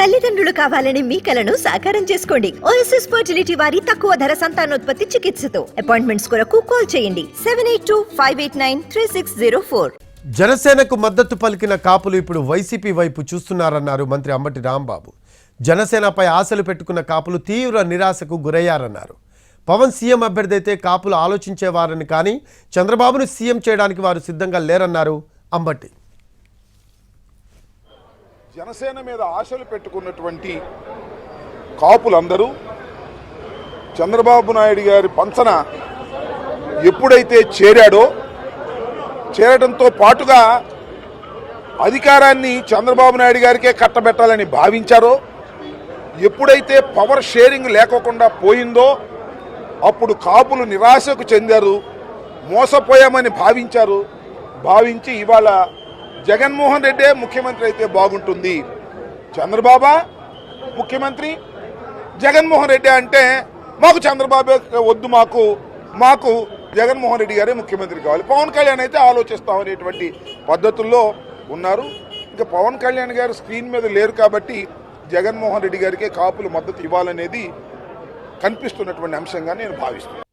తల్లిదండ్రులు కావాలని మీ కలను సాకారం చేసుకోండి. ఓఎస్ఎస్ ఫర్టిలిటీ వారి తక్కువ ధర సంతానోత్పత్తి చికిత్సతో. అపాయింట్మెంట్స్ కొరకు కాల్ చేయండి. Seven eight two five eight nine three six zero four జనసేనకు మద్దతు పలికిన కాపులు ఇప్పుడు వైసీపీ వైపు చూస్తున్నారన్నారు మంత్రి అంబటి రాంబాబు. జనసేనపై ఆశలు పెట్టుకున్న కాపులు తీవ్ర నిరాశకు గురయ్యారన్నారు. పవన్ సీఎం అభ్యర్థి అయితే కాపులు ఆలోచించేవారని కానీ చంద్రబాబును సీఎం చేయడానికి వారు సిద్ధంగా లేరన్నారు అంబటి. జనసేన మీద ఆశలు పెట్టుకున్నటువంటి కాపులందరూ చంద్రబాబు నాయుడు గారి పంచన ఎప్పుడైతే చేరాడో చేరడంతో పాటుగా అధికారాన్ని చంద్రబాబు నాయుడు గారికే కట్టబెట్టాలని భావించారో ఎప్పుడైతే పవర్ షేరింగ్ లేకోకుండా పోయిందో అప్పుడు కాపులు నిరాశకు చెందారు మోసపోయామని భావించారు భావించి ఇవాళ జగన్మోహన్ రెడ్డే ముఖ్యమంత్రి అయితే బాగుంటుంది. చంద్రబాబా ముఖ్యమంత్రి జగన్మోహన్ రెడ్డి అంటే మాకు చంద్రబాబు వద్దు మాకు మాకు జగన్మోహన్ రెడ్డి గారే ముఖ్యమంత్రి కావాలి. పవన్ కళ్యాణ్ అయితే ఆలోచిస్తాం అనేటువంటి పద్ధతుల్లో ఉన్నారు. ఇంకా పవన్ కళ్యాణ్ గారు స్క్రీన్ మీద లేరు కాబట్టి జగన్మోహన్ రెడ్డి గారికే కాపులు మద్దతు ఇవ్వాలనేది కనిపిస్తున్నటువంటి అంశంగా నేను భావిస్తున్నాను.